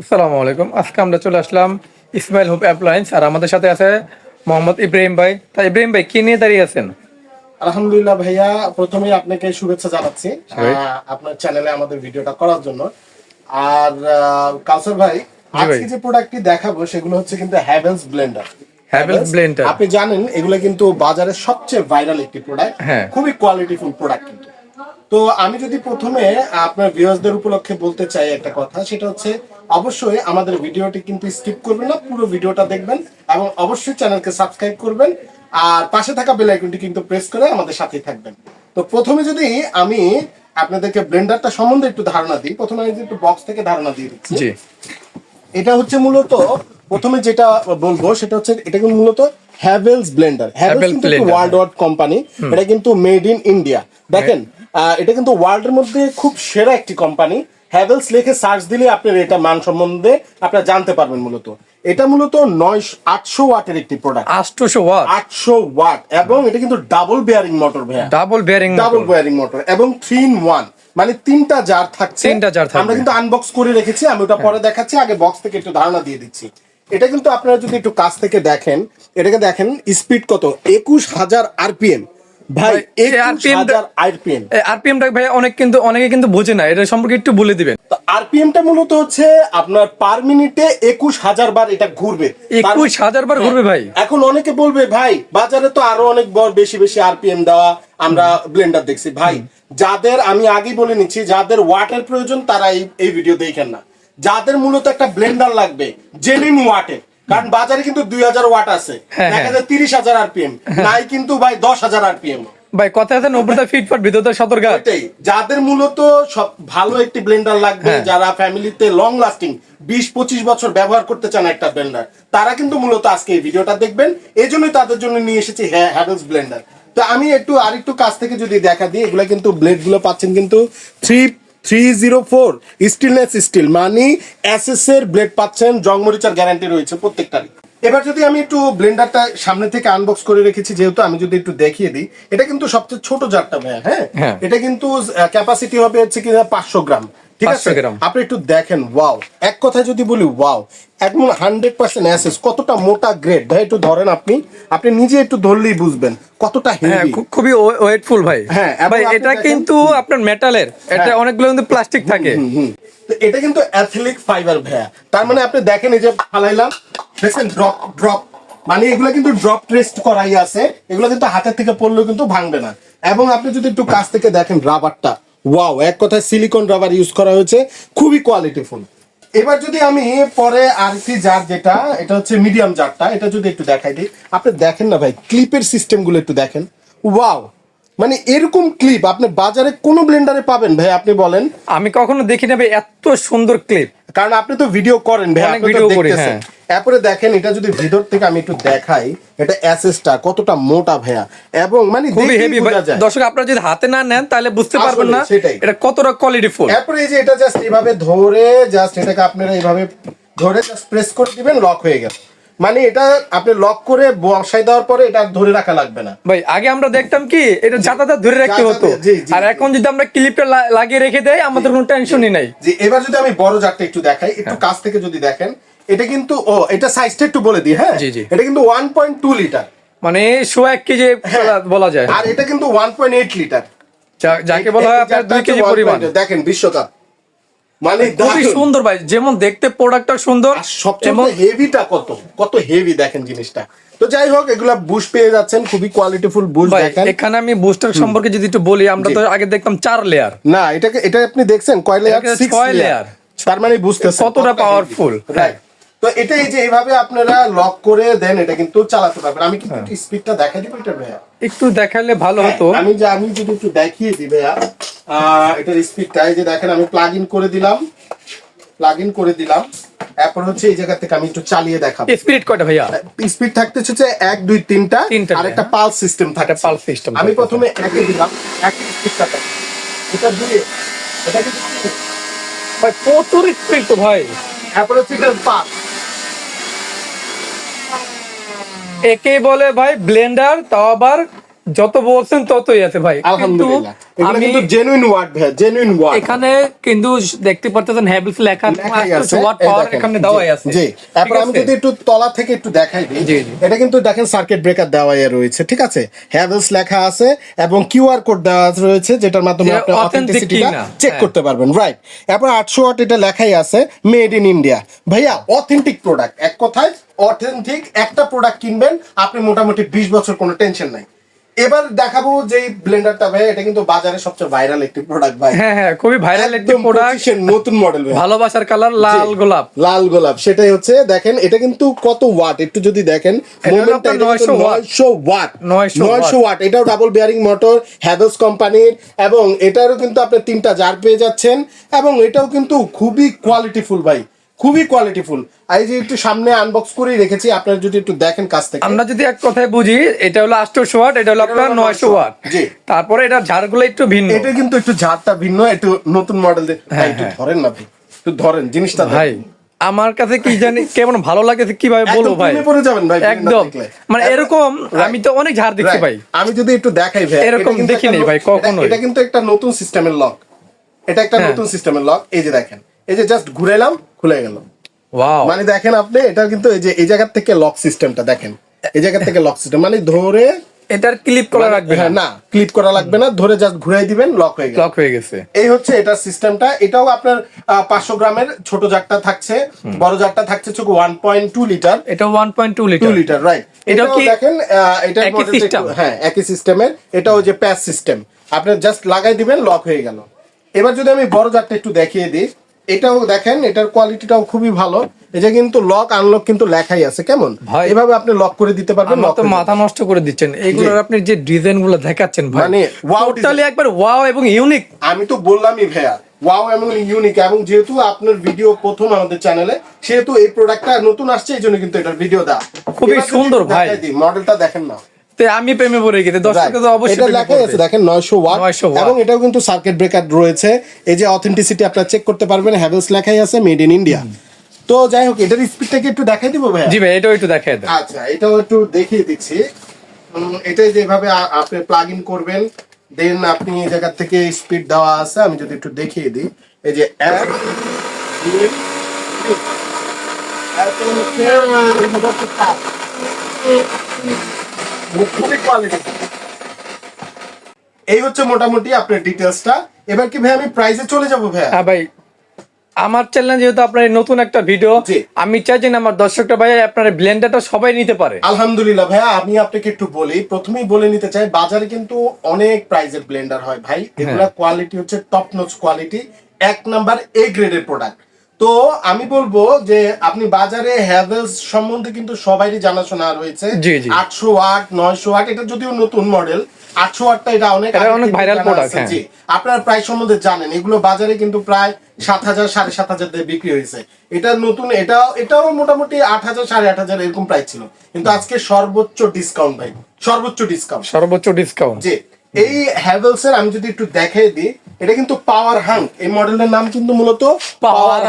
আসসালামু আলাইকুম। আজকে আমরা চলে আসলাম ইসমাইল হোপ অ্যাপ্লায়েন্স আর আমাদের সাথে আছে মোহাম্মদ ইব্রাহিম ভাই। তা ইব্রাহিম ভাই কি নিয়ে দাঁড়িয়ে আছেন? আলহামদুলিল্লাহ ভাইয়া প্রথমেই আপনাকে শুভেচ্ছা জানাচ্ছি আপনার চ্যানেলে আমাদের ভিডিওটা করার জন্য। আর কাউসার ভাই। আজকে যে প্রোডাক্টটি দেখাবো সেগুলো হচ্ছে কিন্তু হ্যাভেলস ব্লেন্ডার Havells blender। আপনি জানেন এগুলো কিন্তু বাজারের সবচেয়ে ভাইরাল একটি প্রোডাক্ট হ্যাঁ। খুবই কোয়ালিটিফুল প্রোডাক্ট কিন্তু। তো আমি যদি প্রথমে আপনার ভিউয়ার্সদের উপলক্ষে বলতে চাই একটা কথা সেটা হচ্ছে অবশ্যই আমাদের ভিডিওটি কিন্তু স্কিপ করবেন না পুরো ভিডিওটা দেখবেন এবং অবশ্যই চ্যানেলকে সাবস্ক্রাইব করবেন আর পাশে থাকা বেল আইকনটি কিন্তু প্রেস করে আমাদের সাথেই থাকবেন। তো প্রথমে যদি আমি আপনাদেরকে ব্লেন্ডারটা সম্বন্ধে একটু ধারণা দিই প্রথমে আমি একটু বক্স থেকে ধারণা দিয়ে দিচ্ছি। জি। এটা হচ্ছে মূলত প্রথমে যেটা বলব সেটা হচ্ছে এটা কিন্তু মূলত হ্যাভেলস ব্লেন্ডার হ্যাভেলস কিন্তু ওয়ার্ল্ড ওয়াইড কোম্পানি এটা কিন্তু মেড ইন ইন্ডিয়া দেখেন আহ, এটা কিন্তু ওয়ার্ল্ডের মধ্যে খুব সেরা একটি কোম্পানি হ্যাভেলস লিখে সার্চ দিলে আপনার এটা মান সম্বন্ধে আপনারা জানতে পারবেন মূলত। এটা মূলত নয় আটশো ওয়াটের একটি প্রোডাক্ট আটশোশো ওয়াট। আটশো ওয়াট। এবং এটা কিন্তু ডাবল বেয়ারিং মোটর ভাইয়া। Double bearing double wiring motor এবং থ্রি ইন ওয়ান মানে তিনটা জার থাকছে। তিনটা জার থাকবে। আমরা কিন্তু আনবক্স করে রেখেছি। আমি ওটা পরে দেখাচ্ছি। আগে বক্স থেকে একটু ধারণা দিয়ে দিচ্ছি। এটা কিন্তু আপনারা যদি একটু কাছ থেকে দেখেন এটাকে দেখেন স্পিড কত? একুশ হাজার আরপিএম ভাই ভাই, এই একুশ আরপিএম আরপিএমটা ভাই অনেক কিন্তু অনেকে কিন্তু বোঝে না এটা সম্পর্কে একটু বলে দিবেন। তো আরপিএমটা মূলত হচ্ছে আপনার পার মিনিটে একুশ হাজার বার এটা ঘুরবে। একুশ হাজার বার ঘুরবে ভাই। এখন অনেকে বলবে ভাই বাজারে তো আরও অনেক বড় বেশি বেশি আরপিএম দেওয়া আমরা ব্লেন্ডার দেখছি। ভাই যাদের আমি আগেই বলে নিচ্ছি যাদের ওয়াটের প্রয়োজন তারা এই এই ভিডিও দেখেন না। যাদের মূলত একটা ব্লেন্ডার লাগবে জেনুইন ওয়াটের কারণ বাজারে কিন্তু দুই হাজার ওয়াট আছে। হ্যাঁ, দেখা হ্যাঁ। যায় তিরিশ হাজার আরপিএম। নাই কিন্তু ভাই দশ হাজার আরপিএম। ভাই কথা আছে নব্বইটা ফিট ভিতরটা সতর্ক। যাদের মূলত সব ভালো একটি ব্লেন্ডার লাগবে হ্যাঁ। যারা ফ্যামিলিতে লং লাস্টিং বিশ পঁচিশ বছর ব্যবহার করতে চান একটা ব্লেন্ডার তারা কিন্তু মূলত আজকে এই ভিডিওটা দেখবেন। এই জন্যই তাদের জন্য নিয়ে এসেছি হ্যাঁ হ্যাভেলস ব্লেন্ডার তো আমি একটু আরেকটু কাছ থেকে যদি দেখা দিই এগুলো কিন্তু ব্লেডগুলো পাচ্ছেন কিন্তু three three zero four stainless steel মানে এসএস এর ব্লেড পাচ্ছেন জংমরিচার গ্যারান্টি রয়েছে প্রত্যেকটারই। এবার যদি আমি একটু ব্লেন্ডারটা সামনে থেকে আনবক্স করে রেখেছি যেহেতু আমি যদি একটু দেখিয়ে দিই এটা কিন্তু সবচেয়ে ছোট জারটা ভাইয়া হ্যাঁ? হ্যাঁ। এটা কিন্তু ক্যাপাসিটি হবে হচ্ছে কিনা পাঁচশো গ্রাম। ঠিক আছে? আপনি একটু দেখেন ওয়াও এক কথায় যদি বলি ওয়াও একদম হান্ড্রেড পার্সেন্ট অ্যাসেস কতটা মোটা গ্রেড ভাই একটু ধরেন আপনি। আপনি নিজে একটু ধরলেই বুঝবেন কতটা হ্যাঁ হেভি খুবই ওয়েটফুল ভাই। হ্যাঁ, ভাই এটা কিন্তু আপনার মেটালের এটা অনেকগুলো কিন্তু প্লাস্টিক থাকে। এটা কিন্তু অ্যাথলিক ফাইবার ভাইয়া। তার মানে আপনি দেখেন এই যে ফালাইলাম দেখছেন ড্রপ ড্রপ মানে এগুলো কিন্তু ড্রপ টেস্ট করাই আছে। এগুলো কিন্তু হাতের থেকে পড়লেও কিন্তু ভাঙবে না। এবং আপনি যদি একটু কাছ থেকে দেখেন রাবারটা ওয়াও এক কথায় সিলিকন রাবার ইউজ করা হয়েছে। খুবই কোয়ালিটিফুল এবার যদি আমি পরে আরেকটি জার যেটা এটা হচ্ছে মিডিয়াম জারটা এটা যদি একটু দেখাই দিই। আপনি দেখেন না ভাই ক্লিপের সিস্টেমগুলো একটু দেখেন। ওয়াও মানে এরকম ক্লিপ আপনি বাজারে কোন ব্লেন্ডারে পাবেন ভাই আপনি বলেন। আমি কখনো দেখি না ভাই এত সুন্দর ক্লিপ কারণ আপনি তো ভিডিও করেন ভাই আপনি তো দেখতেছেন। এরপরে দেখেন এটা যদি ভিতর থেকে আমি একটু দেখাই এটা অ্যাসেসটা কতটা মোটা ভাইয়া। এবং মানে খুবই হেভি দর্শক আপনারা যদি হাতে না নেন তাহলে বুঝতে পারবেন না। এটা কতটা কোয়ালিটি ফুল এরপরে এই যে এটা জাস্ট এইভাবে ধরে জাস্ট এটাকে আপনারা এইভাবে ধরে জাস্ট প্রেস করে দিবেন লক হয়ে গেল। মানে এটা আপনি লক করে বসাই দেওয়ার পরে এটা ধরে রাখা লাগবে না। ভাই আগে আমরা দেখতাম কি এটা জাতাটা ধরে রাখতে হতো। জি, জি, আর এখন যদি আমরা ক্লিপটা লাগিয়ে রেখে দেই আমাদের কোনো টেনশনই নাই। যে এবার যদি আমি বড় জারটা একটু দেখাই একটু হ্যাঁ। কাছ থেকে যদি দেখেন এটা কিন্তু ও এটা সাইজটা একটু বলে দিই হ্যাঁ। এটা কিন্তু ওয়ান পয়েন্ট টু লিটার মানে শো এক কেজি হ্যাঁ। বলা- যায়। আর এটা কিন্তু ওয়ান পয়েন্ট এইট লিটার যাকে বলা হয় আপনার দুই কেজি পরিমাণ। দেখেন বিশ্বকাপ। মানে খুবই সুন্দর ভাই যেমন দেখতে প্রোডাক্টটা সুন্দর সবচেয়ে হেভিটা কত? কত হেভি দেখেন জিনিসটা। তো যাই হোক এগুলা বুশ পেয়ে যাচ্ছেন খুবই কোয়ালিটিফুল বুশ দেখেন। এখানে আমি বুস্টার সম্পর্কে যদি একটু বলি আমরা তো আগে দেখতাম চার লেয়ার না এটাকে এটা আপনি দেখছেন কয় লেয়ার এটাকে সিক্স লেয়ার তার মানে বুঝতেছেন। কতটা পাওয়ারফুল রাইট তো এটা এই যে এইভাবে আপনারা লক করে দেন এটা কিন্তু চালাতে পারবেন। আমি কিন্তু একটু স্পিডটা দেখাই দিব এটা ভাইয়া? একটু দেখালে ভালো হতো। আমি যে আমি যদি একটু দেখিয়ে দিই ভাইয়া এটার স্পিডটা এই যে দেখেন আমি প্লাগ ইন করে দিলাম। প্লাগ ইন করে দিলাম। এরপর হচ্ছে এই জায়গা থেকে আমি একটু চালিয়ে দেখাবো। স্পিরিট কয়টা ভাইয়া? স্পিড থাকতে হচ্ছে এক দুই তিনটা। আর একটা পালস সিস্টেম থাকে pulse system আমি প্রথমে একে দিলাম। এক স্পিডটা এটা দিয়ে এটা কিন্তু ভাই প্রচুর স্পিড তো ভাই। এরপর হচ্ছে এটা পাঁচ একে বলে ভাই ব্লেন্ডার তাও আবার যত বলছেন ততই আছে ভাই। কিন্তু আলহামদুলিল্লাহ। আমি কিন্তু জেনুইন ওয়ার্ড ভাই জেনুইন ওয়ার্ড এখানে কিন্তু দেখতে পারতেছেন হ্যাভেলস লেখা আছে, ওয়াট পাওয়ার এখানে দেওয়াই আছে। জি। তারপর আমি যদি একটু তলা থেকে একটু দেখাই দিই। এটা কিন্তু দেখেন সার্কিট ব্রেকার দেওয়াই রয়েছে ঠিক আছে? হ্যাভেলস লেখা আছে এবং কিউআর কোড দেওয়া রয়েছে যেটার মাধ্যমে আপনি অথেন্টিসিটিটা চেক হ্যাঁ। করতে পারবেন রাইট এরপর আটশো ওয়াট এটা লেখাই আছে মেড ইন ইন্ডিয়া ভাইয়া অথেন্টিক প্রোডাক্ট এক কথায় অথেন্টিক একটা প্রোডাক্ট কিনবেন আপনি মোটামুটি বিশ বছর কোনো টেনশন নাই। এবার দেখাবো যে ব্লেন্ডারটা ভাই এটা কিন্তু বাজারে সবচেয়ে ভাইরাল একটি প্রোডাক্ট ভাই। হ্যাঁ হ্যাঁ খুবই ভাইরাল একটি প্রোডাক্ট নতুন মডেল ভাই। ভালোবাসার কালার লাল গোলাপ। লাল গোলাপ সেটাই হচ্ছে দেখেন এটা কিন্তু কত ওয়াট একটু যদি দেখেন মোমেন্টটা 900 watt। 900 ওয়াট 900 900 ওয়াট এটাও ডাবল বিয়ারিং মোটর হ্যাভেলস কোম্পানির এবং এটারও কিন্তু আপনি তিনটা জার পেয়ে যাচ্ছেন এবং এটাও কিন্তু খুবই কোয়ালিটিফুল ভাই। খুবই কোয়ালিটিফুল এই যে একটু সামনে আনবক্স করেই রেখেছি আপনারা যদি একটু দেখেন কাছ থেকে। আমরা যদি এক কথায় বুঝি এটা হলো আটশোশো ওয়াট এটা হলো আপনার হলো নয়শো 900 ওয়াট। জি। তারপরে এটা ঝাড়গুলো একটু ভিন্ন। এটা কিন্তু একটু ঝাড়টা ভিন্ন একটু নতুন মডেল হ্যাঁ, একটু হ্যাঁ। ধরেন না একটু ধরেন জিনিসটা ভাই আমার কাছে কি জানি কেমন ভালো লাগে কীভাবে বলব ভাই? পড়ে যাবেন ভাই একদম। মানে এরকম আমি তো অনেক ঝাড় দেখছি ভাই আমি যদি একটু দেখাই ভাই এরকম দেখিনি ভাই, ন- কখনোই। এটা- এটা কিন্তু একটা নতুন সিস্টেমের লক এটা একটা হ্যাঁ। নতুন সিস্টেমের লক এই যে দেখেন এই যে জাস্ট ঘুরাইলাম খুলে গেল। মানে দেখেন আপনি এটা কিন্তু এই যে এই জায়গা থেকে লক সিস্টেমটা দেখেন। এই জায়গা থেকে লক সিস্টেম মানে ধরে এটার ক্লিপ করা রাখবে হ্যাঁ, না? না ক্লিক করা লাগবে না ধরে জাস্ট ঘুরাই দিবেন লক হয়ে গেল লক হয়ে গেছে। এই হচ্ছে এটার সিস্টেমটা এটাও আপনার পাঁচশো গ্রামের ছোট জারটা থাকছে বড় জারটা থাকছে পয়েন্ট টু লিটার এটা one point two two litre litre right এটাও কি দেখেন? একটু- হ্যাঁ একই সিস্টেমের এটাও যে প্যাচ সিস্টেম আপনি জাস্ট লাগাই দিবেন লক হয়ে গেল। এবার যদি আমি বড় জারটা একটু দেখিয়ে দিই। এটাও দেখেন এটার কোয়ালিটিটাও খুবই ভালো। এই যে কিন্তু লক আনলক কিন্তু লেখাই আছে কেমন? এভাবে আপনি লক করে দিতে পারবেন তো মাথা নষ্ট করে দিচ্ছেন। এইগুলোর আপনি যে ডিজাইনগুলো দেখাচ্ছেন ভাই মানে wow টোটালি একবার ওয়াও এবং ইউনিক আমি তো বললামই ভাইয়া ওয়াও এবং ইউনিক এবং যেহেতু আপনার ভিডিও প্রথম আমাদের চ্যানেলে সেহেতু এই প্রোডাক্টটা নতুন আসছে এই জন্য কিন্তু এটার ভিডিও দেওয়া। খুবই সুন্দর ভাই। মডেলটা দেখেন না। আমি প্রেমে পড়ে গেছি দর্শক তো অবশ্যই এটা লেখাই আছে দেখেন 900 ওয়াট। এবং এটাও কিন্তু সার্কিট ব্রেকার রয়েছে। এই যে অথেন্টিসিটি আপনারা চেক করতে পারবেন হ্যাভেলস লেখাই আছে মেড ইন ইন্ডিয়া তো যাই হোক এটার স্পিডটাকে একটু দেখাই দিব ভাই জি ভাই এটাও একটু দেখাই দেন। আচ্ছা এটাও একটু দেখিয়ে দিচ্ছি। এটাই যেভাবে আপনি প্লাগ ইন করবেন দেন আপনি এই জায়গা থেকে স্পিড দেওয়া আছে আমি যদি একটু দেখিয়ে দিই। এই যে এক দুই, খুবই quality। এই হচ্ছে মোটামুটি আপনার ডিটেলসটা এবার কি ভাই আমি প্রাইসে চলে যাব ভাই? হ্যাঁ ভাই আমার চ্যানেল যেহেতু আপনার নতুন একটা ভিডিও আমি চাই যে আমার দর্শকটা ভাই আপনার ব্লেন্ডারটা সবাই নিতে পারে। আলহামদুলিল্লাহ ভাইয়া আমি আপনাকে একটু বলি প্রথমেই বলে নিতে চাই বাজারে কিন্তু অনেক প্রাইজের ব্লেন্ডার হয় ভাই। এগুলা কোয়ালিটি হচ্ছে টপ নোচ কোয়ালিটি এক নাম্বার এ গ্রেডের প্রোডাক্ট তো আমি বলব যে আপনি বাজারে হ্যাভেলস সম্বন্ধে কিন্তু সবারই জানাশোনা রয়েছে। আটশো ওয়াট নয়শো ওয়াট এটা যদিও নতুন মডেল আটশো ওয়াটটা এটা অনেক অনেক আছে, হ্যাঁ। জি আপনার প্রায় সম্বন্ধে জানেন এগুলো বাজারে কিন্তু প্রায় সাত হাজার সাড়ে সাত হাজার দিয়ে বিক্রি হয়েছে। এটা নতুন এটা এটাও মোটামুটি আট হাজার সাড়ে আট হাজার এরকম প্রাইস ছিল। কিন্তু আজকে সর্বোচ্চ ডিসকাউন্ট ভাই সর্বোচ্চ ডিসকাউন্ট সর্বোচ্চ ডিসকাউন্ট জি। এই হ্যাভেলস এর আমি যদি একটু দেখাই দিই এটা কিন্তু পাওয়ার হাং এই মডেলের নাম কিন্তু মূলত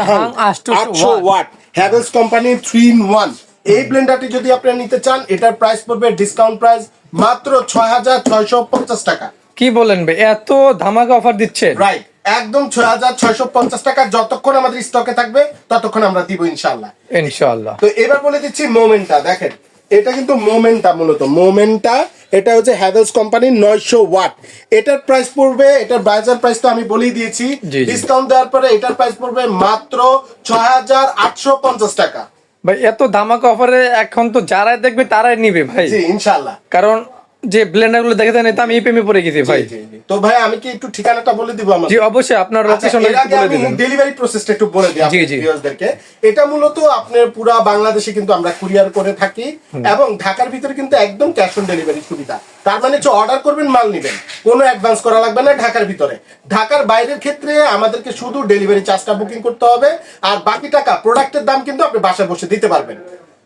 Hung 800 আটশো watt. Havells company three in one এই ব্লেন্ডারটি যদি আপনারা নিতে চান এটার প্রাইস পড়বে ডিসকাউন্ট প্রাইস মাত্র ছয় হাজার ছয়শো পঞ্চাশ টাকা। কি বলেন ভাই? এত ধামাকা অফার দিচ্ছে। রাইট একদম ছয় হাজার ছয়শো পঞ্চাশ টাকা যতক্ষণ আমাদের স্টকে থাকবে ততক্ষণ আমরা দিব ইনশাল্লাহ ইনশাল্লাহ তো এবার বলে দিচ্ছি মোমেন্টটা দেখেন এটা কিন্তু মোমেন্টটা মূলত। মোমেন্টটা এটা হচ্ছে হ্যাভেলস কোম্পানির নয়শো ওয়াট। এটার প্রাইস পড়বে এটার বাজার প্রাইস তো আমি বলেই দিয়েছি। ডিসকাউন্ট দেওয়ার পরে এটার প্রাইস পড়বে মাত্র ছয় হাজার আটশো পঞ্চাশ টাকা। ভাই এত ধামাকা অফারে এখন তো যারাই দেখবে তারাই নিবে ভাই। ইনশাল্লাহ। কারণ যে ব্লেন্ডারগুলো দেখে দেন আমি এই প্রেমে পড়ে গেছি ভাই। তো ভাই আমি কি একটু ঠিকানাটা বলে দিব আমার জি অবশ্যই আপনার আচ্ছা, লোকেশন আগে বলে আমি দিবেন। ডেলিভারি প্রসেসটা একটু বলে দিই আপনাদের জি। ভিউয়ার্সদেরকে এটা মূলত আপনার পুরো বাংলাদেশে কিন্তু আমরা কুরিয়ার করে থাকি এবং ঢাকার ভিতরে কিন্তু একদম ক্যাশ অন ডেলিভারি সুবিধা। তার মানে হচ্ছে অর্ডার করবেন মাল নেবেন। কোনো অ্যাডভান্স করা লাগবে না ঢাকার ভিতরে। ঢাকার বাইরের ক্ষেত্রে আমাদেরকে শুধু ডেলিভারি চার্জটা বুকিং করতে হবে। আর বাকি টাকা প্রোডাক্টের দাম কিন্তু আপনি বাসায় বসে দিতে পারবেন।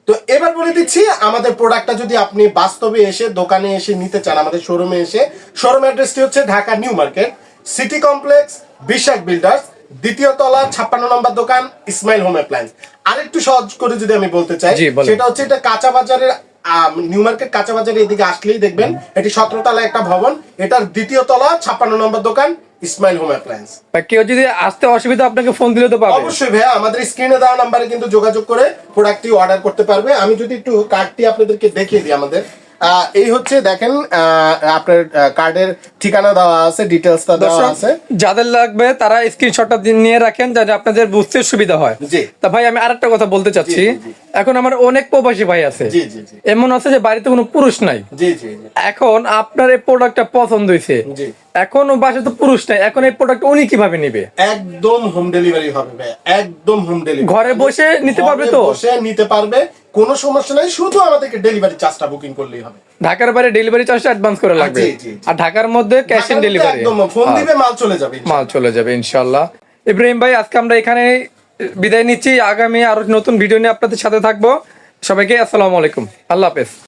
তো এবার বলে দিচ্ছি আমাদের প্রোডাক্টটা যদি আপনি বাস্তবে এসে দোকানে এসে নিতে চান আমাদের শোরুমে এসে শোরুম অ্যাড্রেসটি হচ্ছে Dhaka new market city complex Bishakh builders দ্বিতীয় তলা ছাপ্পান্ন নম্বর দোকান ইসমাইল হোম অ্যাপ্লায়েন্স। আরেকটু সহজ করে যদি আমি বলতে চাই সেটা হচ্ছে এটা কাঁচা বাজারের নিউ মার্কেট কাঁচা বাজারে এদিকে আসলেই দেখবেন এটি সতেরো তলা একটা ভবন এটার দ্বিতীয় তলা ছাপ্পান্ন নম্বর দোকান ইসমাইল হোম অ্যাপ্লায়েন্স কেউ যদি আসতে অসুবিধা আপনাকে ফোন দিলে তো পাবে। অবশ্যই ভাইয়া আমাদের স্ক্রিনে দেওয়া নাম্বারে কিন্তু যোগাযোগ করে প্রোডাক্টটি অর্ডার করতে পারবে। আমি যদি একটু কার্ডটি আপনাদেরকে দেখিয়ে দিই আমাদের। এই হচ্ছে দেখেন আপনার কার্ডের ঠিকানা দেওয়া আছে ডিটেলসটা দেওয়া আছে। যাদের লাগবে তারা স্ক্রিনশটটা নিয়ে রাখেন যাতে আপনাদের বুঝতে সুবিধা হয়। জি। তা ভাই আমি আরেকটা কথা বলতে চাচ্ছি। এখন আমার অনেক প্রবাসী ভাই আছে। এমন আছে যে বাড়িতে কোনো পুরুষ নাই। এখন আপনার এই প্রোডাক্টটা পছন্দ হয়েছে এখন বাসায় তো পুরুষ নাই। এখন এই প্রোডাক্ট উনি কীভাবে নিবে? একদম হোম ডেলিভারি হবে একদম হোম ডেলিভারি ঘরে বসে নিতে পারবে তো? বসে নিতে পারবে। কোনো সমস্যা নাই। শুধু আমাদেরকে ডেলিভারি চার্জটা বুকিং করলেই হবে। ঢাকার বাইরে ডেলিভারি চার্জটা অ্যাডভান্স করে লাগবে। আর ঢাকার মধ্যে ক্যাশ অন ডেলিভারি একদম ফোন দিবে মাল চলে যাবে মাল চলে যাবে ইনশাআল্লাহ ইব্রাহিম ভাই আজকে আমরা এখানে বিদায় নিচ্ছি। আগামী আরও নতুন ভিডিও নিয়ে আপনাদের সাথে থাকব। সবাইকে আসসালামু আলাইকুম। আল্লাহ হাফেজ।